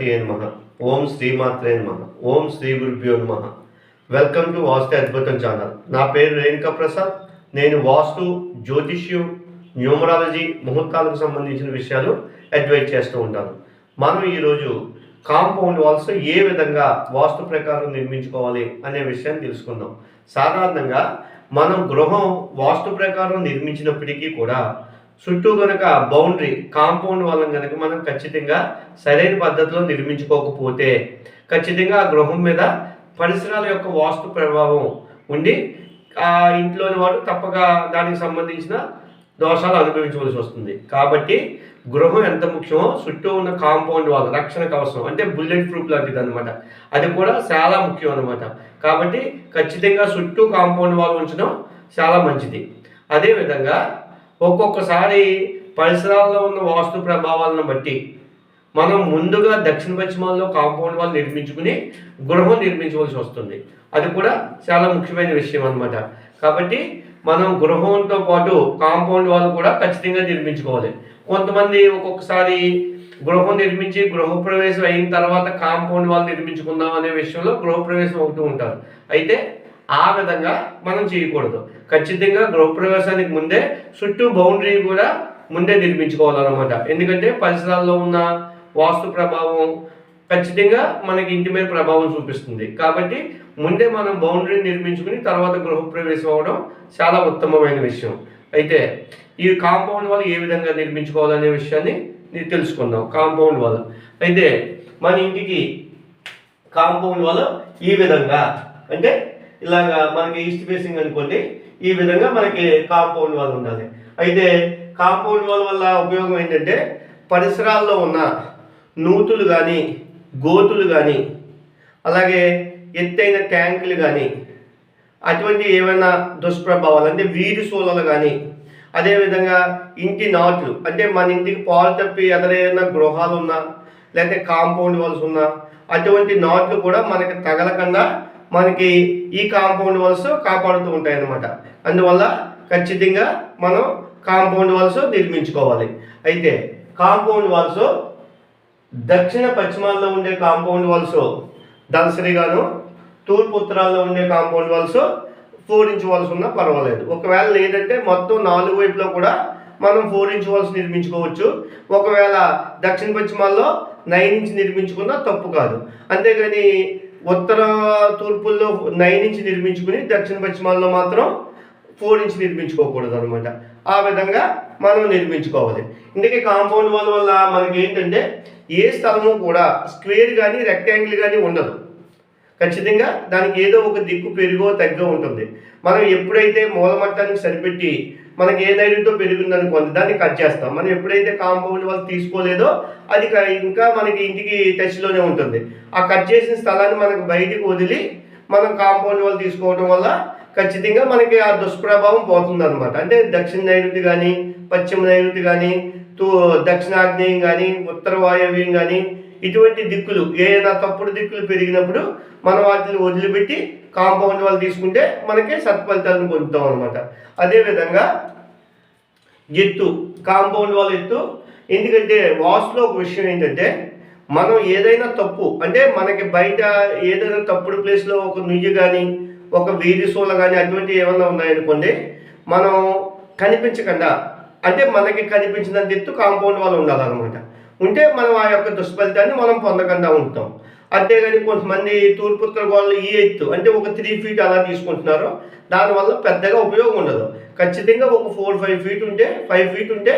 గణపతి నమ. ఓం శ్రీమాత్రే నమ. ఓం శ్రీ గురుభ్యో నమ. వెల్కమ్ టు వాస్తు అద్భుతం ఛానల్ నా పేరు రేణుకా ప్రసాద్. నేను వాస్తు జ్యోతిష్యం న్యూమరాలజీ ముహూర్తాలకు సంబంధించిన విషయాలు అడ్వైజ్ చేస్తూ ఉంటాను. మనం ఈరోజు కాంపౌండ్ వాల్స్ ఏ విధంగా వాస్తు ప్రకారం నిర్మించుకోవాలి అనే విషయాన్ని తెలుసుకుందాం. సాధారణంగా మనం గృహం వాస్తు ప్రకారం నిర్మించినప్పటికీ కూడా చుట్టూ కనుక బౌండరీ కాంపౌండ్ వల్ల కనుక మనం ఖచ్చితంగా సరైన పద్ధతిలో నిర్మించుకోకపోతే ఖచ్చితంగా ఆ గృహం మీద పరిసరాల యొక్క వాస్తు ప్రభావం ఉండి ఆ ఇంట్లోని వాడు తప్పక దానికి సంబంధించిన దోషాలు అనుభవించవలసి వస్తుంది. కాబట్టి గృహం ఎంత ముఖ్యమో చుట్టూ ఉన్న కాంపౌండ్ వాల్ రక్షణ కవచం అంటే బుల్లెట్ ప్రూఫ్ లాంటిది అనమాట అది కూడా చాలా ముఖ్యం అనమాట కాబట్టి ఖచ్చితంగా చుట్టూ కాంపౌండ్ వాల్ ఉంచడం చాలా మంచిది. అదేవిధంగా ఒక్కొక్కసారి పరిసరాల్లో ఉన్న వాస్తు ప్రభావాలను బట్టి మనం ముందుగా దక్షిణ పశ్చిమాల్లో కాంపౌండ్ వాళ్ళు నిర్మించుకుని గృహం నిర్మించవలసి వస్తుంది. అది కూడా చాలా ముఖ్యమైన విషయం అనమాట కాబట్టి మనం గృహంతో పాటు కాంపౌండ్ వాళ్ళు కూడా ఖచ్చితంగా నిర్మించుకోవాలి. కొంతమంది ఒక్కొక్కసారి గృహం నిర్మించి గృహప్రవేశం అయిన తర్వాత కాంపౌండ్ వాళ్ళు నిర్మించుకుందాం అనే విషయంలో గృహప్రవేశం అవుతూ ఉంటారు. అయితే ఆ విధంగా మనం చేయకూడదు. ఖచ్చితంగా గృహప్రవేశానికి ముందే చుట్టూ బౌండరీ కూడా ముందే నిర్మించుకోవాలన్నమాట. ఎందుకంటే పరిసరాల్లో ఉన్న వాస్తు ప్రభావం ఖచ్చితంగా మనకి ఇంటి మీద ప్రభావం చూపిస్తుంది. కాబట్టి ముందే మనం బౌండరీ నిర్మించుకుని తర్వాత గృహప్రవేశం అవ్వడం చాలా ఉత్తమమైన విషయం. అయితే ఈ కాంపౌండ్ వాళ్ళు ఏ విధంగా నిర్మించుకోవాలనే విషయాన్ని తెలుసుకుందాం. కాంపౌండ్ వాళ్ళు అయితే మన ఇంటికి కాంపౌండ్ వాళ్ళు ఈ విధంగా. అంటే ఇలాగా మనకి ఈస్ట్ ఫేసింగ్ అనుకోండి ఈ విధంగా మనకి కాంపౌండ్ వాల్ ఉండాలి. అయితే కాంపౌండ్ వాల్ వల్ల ఉపయోగం ఏంటంటే పరిసరాల్లో ఉన్న నూతులు కానీ గోతులు కానీ అలాగే ఎత్తైన ట్యాంకులు కానీ అటువంటి ఏమైనా దుష్ప్రభావాలు అంటే వీధి సోలలు కానీ అదేవిధంగా ఇంటి నాట్లు అంటే మన ఇంటికి పాలు తప్పి ఎదరైనా గృహాలు ఉన్నా లేకపోతే కాంపౌండ్ వాల్స్ ఉన్నా అటువంటి నాట్లు కూడా మనకి తగలకుండా మనకి ఈ కాంపౌండ్ వాల్స్ కాపాడుతూ ఉంటాయి అన్నమాట అందువల్ల ఖచ్చితంగా మనం కాంపౌండ్ వాల్స్ నిర్మించుకోవాలి. అయితే కాంపౌండ్ వాల్స్ దక్షిణ పశ్చిమాల్లో ఉండే కాంపౌండ్ వాల్స్ దళసరిగాను తూర్పు ఉత్తరాల్లో ఉండే compound walls four inch walls ఉన్నా పర్వాలేదు. ఒకవేళ లేదంటే మొత్తం నాలుగు వైపులో కూడా మనం ఫోర్ ఇంచ్ వాల్స్ నిర్మించుకోవచ్చు. ఒకవేళ దక్షిణ పశ్చిమాల్లో నైన్ ఇంచ్ నిర్మించుకున్నా తప్పు కాదు. అంతేగాని ఉత్తర తూర్పుల్లో నైన్ ఇంచ్ నిర్మించుకుని దక్షిణ పశ్చిమాల్లో మాత్రం ఫోర్ ఇంచ్ నిర్మించుకోకూడదు అనమాట ఆ విధంగా మనం నిర్మించుకోవాలి. ఇందుకే కాంపౌండ్ వాల్ వల్ల మనకి ఏంటంటే ఏ స్థలము కూడా స్క్వేర్ కానీ రెక్టాంగిల్ కానీ ఉండదు. ఖచ్చితంగా దానికి ఏదో ఒక దిక్కు పెరుగో తగ్గో ఉంటుంది. మనం ఎప్పుడైతే మూలమట్టానికి సరిపెట్టి మనకి ఏ నైరుతో పెరిగిందనుకోండి దాన్ని కట్ చేస్తాం. మనం ఎప్పుడైతే కాంపౌండ్ వాళ్ళు తీసుకోలేదో అది ఇంకా మనకి ఇంటికి టచ్లోనే ఉంటుంది. ఆ కట్ చేసిన స్థలాన్ని మనకు బయటికి వదిలి మనం కాంపౌండ్ వాళ్ళు తీసుకోవడం వల్ల ఖచ్చితంగా మనకి ఆ దుష్ప్రభావం పోతుంది అనమాట అంటే దక్షిణ నైరుతి కానీ పశ్చిమ నైరుతి కానీ తూ దక్షిణాగ్నేయం కానీ ఉత్తర వాయవ్యం కానీ ఇటువంటి దిక్కులు ఏదైనా తప్పుడు దిక్కులు పెరిగినప్పుడు మనం వాటిని వదిలిపెట్టి కాంపౌండ్ వాళ్ళు తీసుకుంటే మనకి సత్ఫలితాలను పొందుతాం అనమాట అదేవిధంగా ఎత్తు కాంపౌండ్ వాళ్ళ ఎత్తు. ఎందుకంటే వాస్లో ఒక విషయం ఏంటంటే మనం ఏదైనా తప్పు అంటే మనకి బయట ఏదైనా తప్పుడు ప్లేస్లో ఒక నుయ్యి కానీ ఒక వీధి సోల కానీ అటువంటి ఏమైనా ఉన్నాయనుకోండి మనం కనిపించకుండా అంటే మనకి కనిపించినంత ఎత్తు కాంపౌండ్ వాళ్ళు ఉండాలన్నమాట. ఉంటే మనం ఆ యొక్క దుష్ఫలితాన్ని మనం పొందకుండా ఉంటాం. అంతేగాని కొంతమంది తూర్పు ఉత్తర గోడలు ఈ ఎత్తు అంటే ఒక త్రీ ఫీట్ అలా తీసుకుంటున్నారు. దానివల్ల పెద్దగా ఉపయోగం ఉండదు. ఖచ్చితంగా ఒక ఫోర్ ఫైవ్ ఫీట్ ఉంటే ఫైవ్ ఫీట్ ఉంటే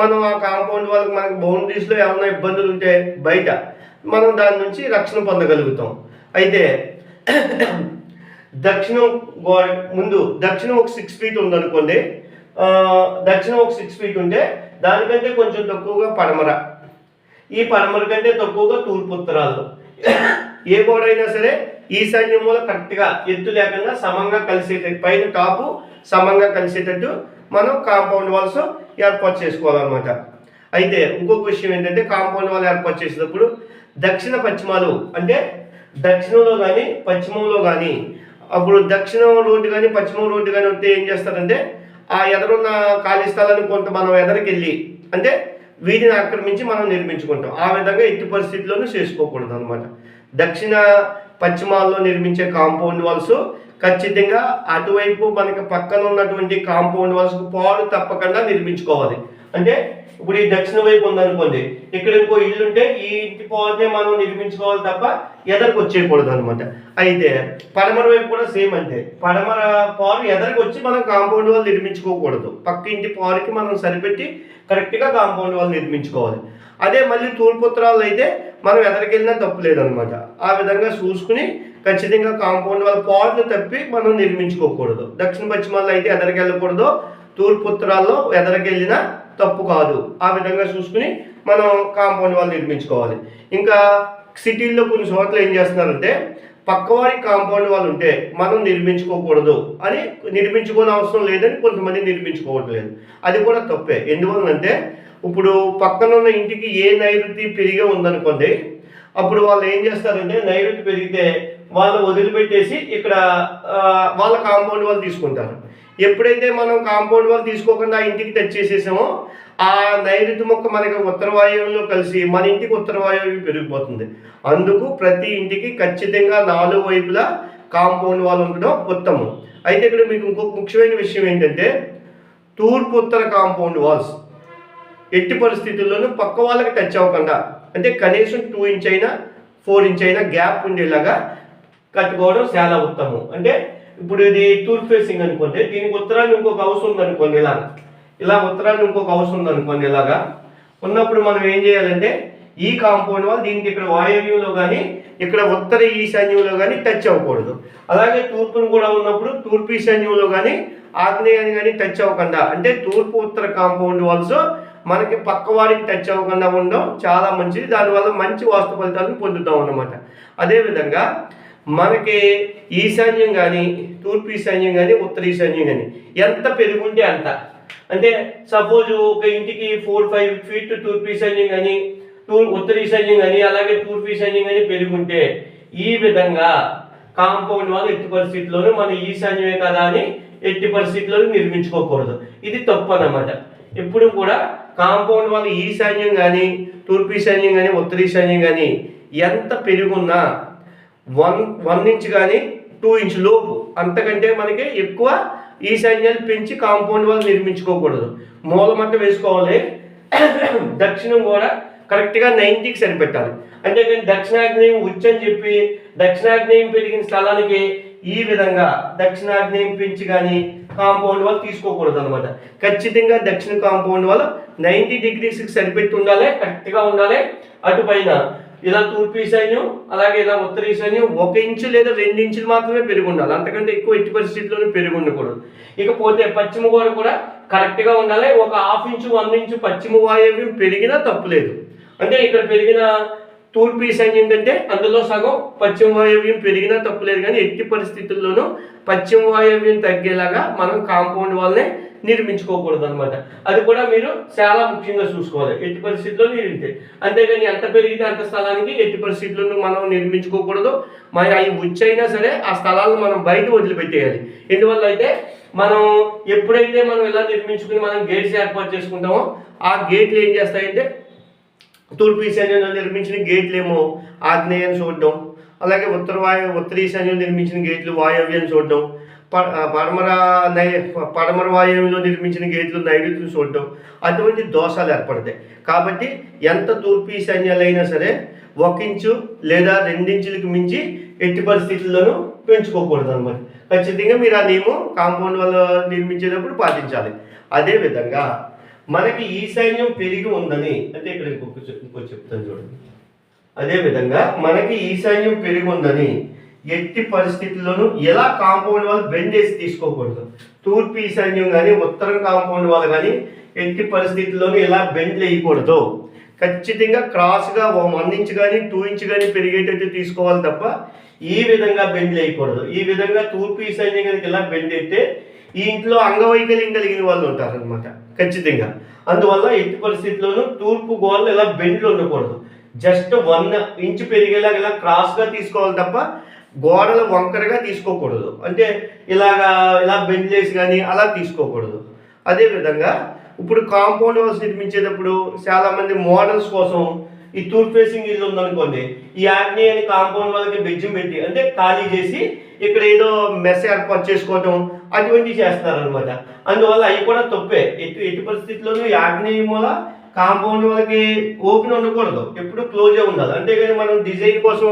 మనం ఆ కాంపౌండ్ వాళ్ళకి మనకి బౌండరీస్లో ఏమైనా ఇబ్బందులు ఉంటే బయట మనం దాని నుంచి రక్షణ పొందగలుగుతాం. అయితే దక్షిణం గోడ ముందు దక్షిణం ఒక సిక్స్ ఫీట్ ఉందనుకోండి దక్షిణం ఒక సిక్స్ ఫీట్ ఉంటే దానికంటే కొంచెం తక్కువగా పడమర. ఈ పడమర కంటే తక్కువగా తూర్పు ఉత్తరాలు ఏ గోడ అయినా సరే ఈశాన్య మూల కరెక్ట్గా ఎత్తు లేకుండా సమంగా కలిసేటట్టు పైన టాపు సమంగా కలిసేటట్టు మనం కాంపౌండ్ వాల్స్ ఏర్పాటు చేసుకోవాలన్నమాట. అయితే ఇంకొక విషయం ఏంటంటే కాంపౌండ్ వాల్ ఏర్పాటు చేసేటప్పుడు దక్షిణ పశ్చిమాలు అంటే దక్షిణంలో కానీ పశ్చిమంలో కానీ అప్పుడు దక్షిణం రోడ్డు కానీ పశ్చిమం రోడ్డు కానీ వస్తే ఏం చేస్తారంటే ఆ ఎదరున్న ఖాళీ స్థలాన్ని కొంత మనం ఎదరికి వెళ్ళి అంటే వీధిని ఆక్రమించి మనం నిర్మించుకుంటాం. ఆ విధంగా ఎట్టి పరిస్థితుల్లోనూ చేసుకోకూడదు అనమాట దక్షిణ పశ్చిమాల్లో నిర్మించే కాంపౌండ్ వాల్స్ ఖచ్చితంగా అటువైపు మనకి పక్కన ఉన్నటువంటి కాంపౌండ్ వాల్స్ పాడు తప్పకుండా నిర్మించుకోవాలి. అంటే ఇప్పుడు ఈ దక్షిణ వైపు ఉందనుకోండి ఇక్కడ ఇంకో ఇల్లు ఉంటే ఈ ఇంటి పోతే మనం నిర్మించుకోవాలి తప్ప ఎదరికి వచ్చేయకూడదు అనమాట అయితే పడమర వైపు కూడా సేమ్ అంతే. పడమర పారు ఎదరికి వచ్చి మనం కాంపౌండ్ వాళ్ళు నిర్మించుకోకూడదు. పక్క ఇంటి పారుకి మనం సరిపెట్టి కరెక్ట్గా కాంపౌండ్ వాళ్ళు నిర్మించుకోవాలి. అదే మళ్ళీ తూర్పుత్రాలు అయితే మనం ఎదరికెళ్ళినా తప్పు లేదనమాట ఆ విధంగా చూసుకుని ఖచ్చితంగా కాంపౌండ్ వాళ్ళ పాడులు తప్పి మనం నిర్మించుకోకూడదు. దక్షిణ పశ్చిమాల్లో అయితే ఎదరికి వెళ్ళకూడదు తూర్పు ఎదరికెళ్ళినా తప్పు కాదు. ఆ విధంగా చూసుకుని మనం కాంపౌండ్ వాళ్ళు నిర్మించుకోవాలి. ఇంకా సిటీల్లో కొన్ని చోట్ల ఏం చేస్తున్నారంటే పక్కవారి కాంపౌండ్ వాళ్ళు ఉంటే మనం నిర్మించుకోకూడదు అని నిర్మించుకోని అవసరం లేదని కొంతమంది నిర్మించుకోవట్లేదు. అది కూడా తప్పే. ఎందువల్లంటే ఇప్పుడు పక్కన ఉన్న ఇంటికి ఏ నైరుతి పెరిగే ఉందనుకోండి అప్పుడు వాళ్ళు ఏం చేస్తారంటే నైరుతి పెరిగితే వాళ్ళు వదిలిపెట్టేసి ఇక్కడ వాళ్ళ కాంపౌండ్ వాళ్ళు తీసుకుంటారు. ఎప్పుడైతే మనం కాంపౌండ్ వాళ్ళు తీసుకోకుండా ఆ ఇంటికి టచ్ చేసేసామో ఆ నైరుతి మొక్క మనకి ఉత్తర వాయువులో కలిసి మన ఇంటికి ఉత్తర వాయువు పెరిగిపోతుంది. అందుకు ప్రతి ఇంటికి ఖచ్చితంగా నాలుగు వైపులా కాంపౌండ్ వాళ్ళు ఉండడం ఉత్తమం. అయితే ఇక్కడ మీకు ఇంకొక ముఖ్యమైన విషయం ఏంటంటే తూర్పు ఉత్తర కాంపౌండ్ వాల్స్ ఎట్టి పరిస్థితుల్లోనూ పక్క వాళ్ళకి టచ్ అవ్వకుండా అంటే కనీసం టూ ఇంచ్ అయినా ఫోర్ ఇంచ్ అయినా గ్యాప్ ఉండేలాగా కట్టుకోవడం చాలా ఉత్తమం. అంటే ఇప్పుడు ఇది టూర్ ఫేసింగ్ అనుకోండి దీనికి ఉత్తరాన్ని ఇంకొక హౌస్ ఉందనుకోండి ఇలా ఇలా ఉత్తరాన్ని ఇంకొక హౌస్ ఉందనుకోండి ఇలాగా. ఉన్నప్పుడు మనం ఏం చేయాలంటే ఈ కాంపౌండ్ వాల్ దీనికి ఇక్కడ వాయువ్యంలో కానీ ఇక్కడ ఉత్తర ఈశాన్యంలో కానీ టచ్ అవ్వకూడదు. అలాగే తూర్పును కూడా ఉన్నప్పుడు తూర్పు ఈశాన్యంలో కానీ ఆగ్నేయాన్ని కానీ టచ్ అవ్వకుండా అంటే తూర్పు ఉత్తర కాంపౌండ్ వాల్స్ మనకి పక్క వారికి టచ్ అవ్వకుండా ఉండడం చాలా మంచిది. దానివల్ల మంచి వాస్తు ఫలితాలను పొందుతాం అన్నమాట. అదేవిధంగా మనకి ఈశాన్యం కానీ తూర్పు ఈశాన్యం కానీ ఉత్తర ఈశాన్యం కానీ ఎంత పెరుగుంటే అంత. అంటే సపోజ్ ఒక ఇంటికి ఫోర్ ఫైవ్ ఫీట్ తూర్పు ఈశాన్యం కానీ తూర్ ఉత్తర ఈశాన్యం కానీ అలాగే తూర్పు ఈశాన్యం కానీ పెరుగుంటే ఈ విధంగా కాంపౌండ్ వాళ్ళు ఎట్టి పరిస్థితుల్లోనూ మన ఈశాన్యమే కదా అని ఎట్టి పరిస్థితుల్లోనూ నిర్మించుకోకూడదు. ఇది తప్పు అన్నమాట ఎప్పుడు కూడా కాంపౌండ్ వాళ్ళు ఈశాన్యం కానీ తూర్పు ఈశాన్యం కానీ ఉత్తర ఈశాన్యం కానీ ఎంత పెరుగున్నా వన్ వన్ ఇంచ్ కానీ టూ ఇంచ్ లోపు. అంతకంటే మనకి ఎక్కువ ఈశాన్యాలు పెంచి కాంపౌండ్ వాళ్ళు నిర్మించుకోకూడదు. మూలమట్ట వేసుకోవాలి. దక్షిణం కూడా కరెక్ట్గా నైంటీకి సరిపెట్టాలి. అంటే నేను దక్షిణాగ్నేయం ఉచ్చని చెప్పి దక్షిణాగ్నేయం పెరిగిన స్థలానికి ఈ విధంగా దక్షిణాగ్నేయం పెంచి కానీ కాంపౌండ్ వాళ్ళు తీసుకోకూడదు అనమాట ఖచ్చితంగా దక్షిణ కాంపౌండ్ వాళ్ళు నైంటీ డిగ్రీస్కి సరిపెట్టి ఉండాలి కరెక్ట్గా ఉండాలి. అటు పైన ఇలా తూర్పు ఈశాన్యం అలాగే ఇలా ఉత్తర ఈశాన్యం ఒక ఇంచు లేదా రెండు ఇంచులు మాత్రమే పెరిగి ఉండాలి అంతకంటే ఎక్కువ ఎట్టి పరిస్థితుల్లోనే పెరిగి ఉండకూడదు ఇకపోతే పశ్చిమ గోడ కూడా కరెక్ట్గా ఉండాలి. ఒక హాఫ్ ఇంచు వన్ ఇంచు పశ్చిమ వాయువ్యం పెరిగినా తప్పులేదు. అంటే ఇక్కడ పెరిగిన తూర్పు ఈశాన్యం ఏంటంటే అందులో సగం పశ్చిమ వాయవ్యం పెరిగినా తప్పులేదు కానీ ఎట్టి పరిస్థితుల్లోనూ పశ్చిమ వాయవ్యం తగ్గేలాగా మనం కాంపౌండ్ వాళ్ళనే నిర్మించుకోకూడదు అనమాట అది కూడా మీరు చాలా ముఖ్యంగా చూసుకోవాలి. ఎట్టి పరిస్థితుల్లో నిర్మితే అంతేగాని ఎంత పెరిగితే అంత స్థలానికి ఎట్టి పరిస్థితుల్లోనూ మనం నిర్మించుకోకూడదు. మరి అవి వచ్చైనా సరే ఆ స్థలాలను మనం బయట వదిలిపెట్టేయాలి. ఎందువల్ల అయితే మనం ఎప్పుడైతే మనం ఇలా నిర్మించుకుని మనం గేట్స్ ఏర్పాటు చేసుకుంటామో ఆ గేట్లు ఏం చేస్తాయంటే తూర్పు ఈశాన్యంలో నిర్మించిన గేట్లు ఏమో ఆగ్నేయాన్ని చూడడం అలాగే ఉత్తర వాయు ఉత్తర ఈశాన్యంలో నిర్మించిన గేట్లు వాయవ్యాన్ని చూడడం పడమర నై పడమర వాయువులో నిర్మించిన గేట్లు నైరుతులు చూడడం అటువంటి దోషాలు ఏర్పడతాయి. కాబట్టి ఎంత తూర్పు ఈశాన్యాలైనా సరే ఒక ఇంచు లేదా రెండించులకు మించి ఎట్టి పరిస్థితుల్లోనూ పెంచుకోకూడదు అనమాట ఖచ్చితంగా మీరు ఆ నియమం కాంపౌండ్ వల్ల నిర్మించేటప్పుడు పాటించాలి. అదేవిధంగా మనకి ఈ సైన్యం పెరిగి ఉందని అంటే ఇక్కడ ఇంకొక చెప్- ఇంకో చెప్తాను చూడండి. అదేవిధంగా మనకి ఈశాన్యం పెరిగి ఉందని ఎట్టి పరిస్థితుల్లోనూ ఎలా కాంపౌండ్ వాళ్ళు బెండ్ వేసి తీసుకోకూడదు? తూర్పు ఈ సైన్యం కానీ ఉత్తరం కాంపౌండ్ వాళ్ళు కానీ ఎట్టి పరిస్థితుల్లోనూ ఇలా బెండ్ వేయకూడదు? ఖచ్చితంగా క్రాస్గా వన్ ఇంచ్ కానీ టూ ఇంచ్ కానీ పెరిగేటట్టు తీసుకోవాలి తప్ప ఈ విధంగా బెండ్ వేయకూడదు. ఈ విధంగా తూర్పు ఈ సైన్యం కనుక ఇలా బెండ్ అయితే ఈ ఇంట్లో అంగవైకల్యం కలిగిన వాళ్ళు ఉంటారనమాట ఖచ్చితంగా. అందువల్ల ఎట్టి పరిస్థితుల్లోనూ తూర్పు గోడలు ఇలా బెండ్లు ఉండకూడదు. జస్ట్ వన్ ఇంచ్ పెరిగేలాగా ఇలా క్రాస్గా తీసుకోవాలి తప్ప గోడలు వంకరగా తీసుకోకూడదు. అంటే ఇలాగా ఇలా బెండ్ చేసి కానీ అలా తీసుకోకూడదు. అదేవిధంగా ఇప్పుడు కాంపౌండ్ హౌస్ నిర్మించేటప్పుడు చాలామంది మోడల్స్ కోసం ఈ టూర్ ఫేసింగ్ ఇల్లు ఉందనుకోండి ఈ ఆగ్నేయ అని కాంపౌండ్ వాళ్ళకి బెజ్జం పెట్టి అంటే ఖాళీ చేసి ఇక్కడ ఏదో మెస్ ఏర్పాటు చేసుకోవటం అటువంటివి చేస్తున్నారు అనమాట అందువల్ల అవి కూడా తప్పే. ఎటు ఎటు పరిస్థితుల్లోనూ ఈ మూల కాంపౌండ్ వాళ్ళకి ఓపెన్ ఉండకూడదు. ఎప్పుడు క్లోజే ఉండాలి. అంతేగాని మనం డిజైన్ కోసం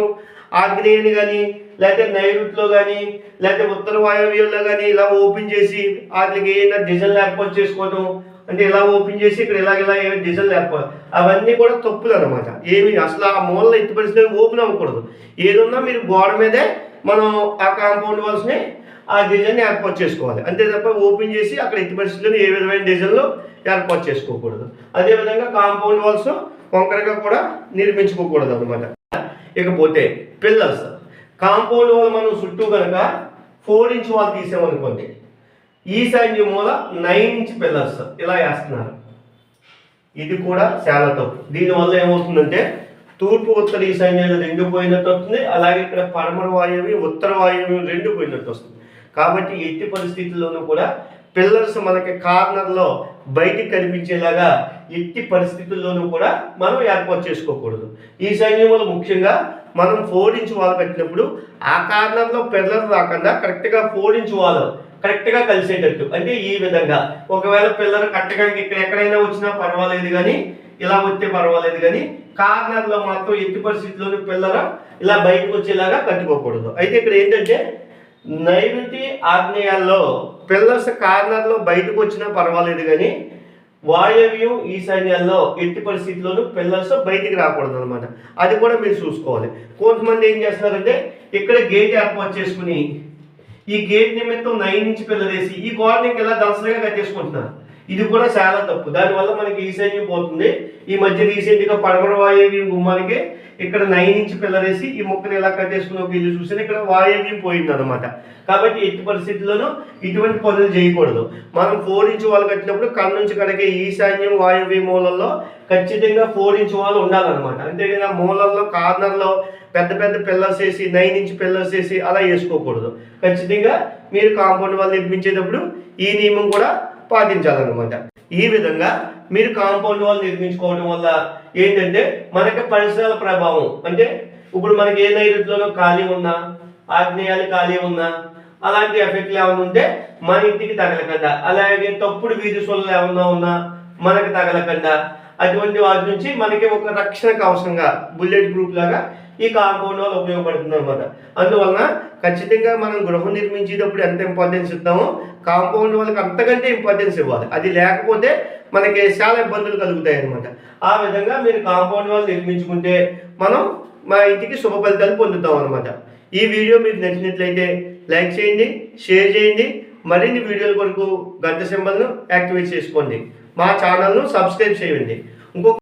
ఆగ్నేయని కానీ లేకపోతే నైరుతిలో కానీ లేకపోతే ఉత్తర వాయువ్యంలో కానీ ఇలా ఓపెన్ చేసి వాటికి ఏదైనా డిజైన్ ఏర్పాటు చేసుకోవడం అంటే ఇలా ఓపెన్ చేసి ఇక్కడ ఇలా ఇలా ఏమి డిజైన్ లేకపోవడం అవన్నీ కూడా తప్పులు అనమాట ఏమి అసలు ఆ మూలలో ఎత్తి పరిస్థితి ఓపెన్ అవ్వకూడదు. ఏదున్నా మీరు గోడ మీదే మనం ఆ కాంపౌండ్ వాల్స్ని ఆ డిజైన్ ఏర్పాటు చేసుకోవాలి. అంతే తప్ప ఓపెన్ చేసి అక్కడ ఇంటి పరిస్థితుల్లో ఏ విధమైన డిజైన్లు ఏర్పాటు చేసుకోకూడదు. అదేవిధంగా కాంపౌండ్ వాల్స్ కొంకరగా కూడా నిర్మించుకోకూడదు అనమాట ఇకపోతే పిల్లర్స్. కాంపౌండ్ వాల్ మనం చుట్టూ కనుక ఫోర్ ఇంచ్ వాల్ తీసామనుకోండి ఈ ఈశాన్య మూల నైన్ ఇంచ్ పిల్లర్స్ ఇలా వేస్తున్నారు. ఇది కూడా చాలా తప్పు. దీనివల్ల ఏమవుతుందంటే తూర్పు ఉత్తర ఈశాన్యాలు రెండు పోయినట్టు వస్తుంది. అలాగే ఇక్కడ పడమర వాయువు ఉత్తర వాయువు రెండు పోయినట్టు వస్తుంది. కాబట్టి ఎట్టి పరిస్థితుల్లోనూ కూడా పిల్లర్స్ మనకి కార్నర్లో బయటికి కనిపించేలాగా ఎట్టి పరిస్థితుల్లోనూ కూడా మనం ఏర్పాటు చేసుకోకూడదు. ఈ సైన్యంలో ముఖ్యంగా మనం ఫోర్ ఇంచ్ వాల్ కట్టినప్పుడు ఆ కార్నర్లో పిల్లర్ రాకుండా కరెక్ట్గా ఫోర్ ఇంచ్ వాల్ కరెక్ట్గా కలిసేటట్టు. అంటే ఈ విధంగా. ఒకవేళ పిల్లలు కరెక్ట్గా ఇక్కడ ఎక్కడైనా వచ్చినా పర్వాలేదు కానీ ఇలా వస్తే పర్వాలేదు కానీ కార్నర్లో మాత్రం ఎట్టి పరిస్థితుల్లోనూ పిల్లర ఇలా బయటకు వచ్చేలాగా కట్టుకోకూడదు. అయితే ఇక్కడ ఏంటంటే నైరుతి ఆగ్నేయాల్లో పిల్లర్స్ కార్నర్లో బయటకు వచ్చినా పర్వాలేదు కానీ వాయవ్యం ఈశాన్యాల్లో ఎట్టి పరిస్థితుల్లోనూ పిల్లర్స్ బయటికి రాకూడదు అనమాట అది కూడా మీరు చూసుకోవాలి. కొంతమంది ఏం చేస్తున్నారంటే ఇక్కడ గేట్ ఏర్పాటు చేసుకుని ఈ గేట్ నిమిత్తం నైన్ ఇంచ్ పిల్లలేసి ఈ గోడని ఇలా దలసలుగా కట్టేసుకుంటున్నారు? ఇది కూడా చాలా తప్పు. దానివల్ల మనకి ఈశాన్యం పోతుంది. ఈ మధ్య రీసెంట్గా పడమర వాయవ్యం గుమ్మానికి ఇక్కడ నైన్ ఇంచ్ పిల్లరేసి ఈ మొక్కను ఇలా కట్టేసుకుని ఒక ఇల్లు చూసిన ఇక్కడ వాయవ్యం పోయింది అనమాట కాబట్టి ఎట్టి పరిస్థితుల్లోనూ ఇటువంటి పనులు చేయకూడదు. మనం ఫోర్ ఇంచ్ వాళ్ళు కట్టినప్పుడు కన్ను నుంచి కడిగే ఈశాన్యం వాయవ్య మూలల్లో ఖచ్చితంగా ఫోర్ ఇంచ్ వాళ్ళు ఉండాలన్నమాట. అంతేగాని ఆ మూలల్లో కార్నర్లో పెద్ద పెద్ద పిల్లర్స్ వేసి నైన్ ఇంచ్ పిల్లర్స్ వేసి అలా వేసుకోకూడదు. ఖచ్చితంగా మీరు కాంపౌండ్ వాళ్ళు నిర్మించేటప్పుడు ఈ నియమం కూడా పాటించాలన్నమాట ఈ విధంగా మీరు కాంపౌండ్ వాల్ నిర్మించుకోవడం వల్ల ఏంటంటే మనకి పరిసరాల ప్రభావం అంటే ఇప్పుడు మనకి ఏ నైరుతిలోనో ఖాళీ ఉన్నా ఆగ్నేయాలు ఖాళీ ఉన్నా అలాంటి ఎఫెక్ట్లు ఏమైనా ఉంటే మన ఇంటికి తగలకుండా. అలాగే తప్పుడు వీధి సొల్లు ఏమన్నా ఉన్నా మనకి తగలకుండా. అటువంటి వాటి నుంచి మనకి ఒక రక్షణకు అవసరంగా బుల్లెట్ గ్రూప్ లాగా ఈ కాంపౌండ్ వాళ్ళు ఉపయోగపడుతుంది అనమాట అందువలన ఖచ్చితంగా మనం గృహం నిర్మించేటప్పుడు ఎంత ఇంపార్టెన్స్ ఇస్తామో కాంపౌండ్ వాళ్ళకి అంతకంటే ఇంపార్టెన్స్ ఇవ్వాలి. అది లేకపోతే మనకి చాలా ఇబ్బందులు కలుగుతాయి అనమాట ఆ విధంగా మీరు కాంపౌండ్ వాళ్ళు నిర్మించుకుంటే మనం మా ఇంటికి శుభ ఫలితాలు పొందుతాం అనమాట ఈ వీడియో మీకు నచ్చినట్లయితే లైక్ చేయండి షేర్ చేయండి మరిన్ని వీడియోల కొరకు గంట సింబల్ను యాక్టివేట్ చేసుకోండి. మా ఛానల్ను సబ్స్క్రైబ్ చేయండి. ఇంకొక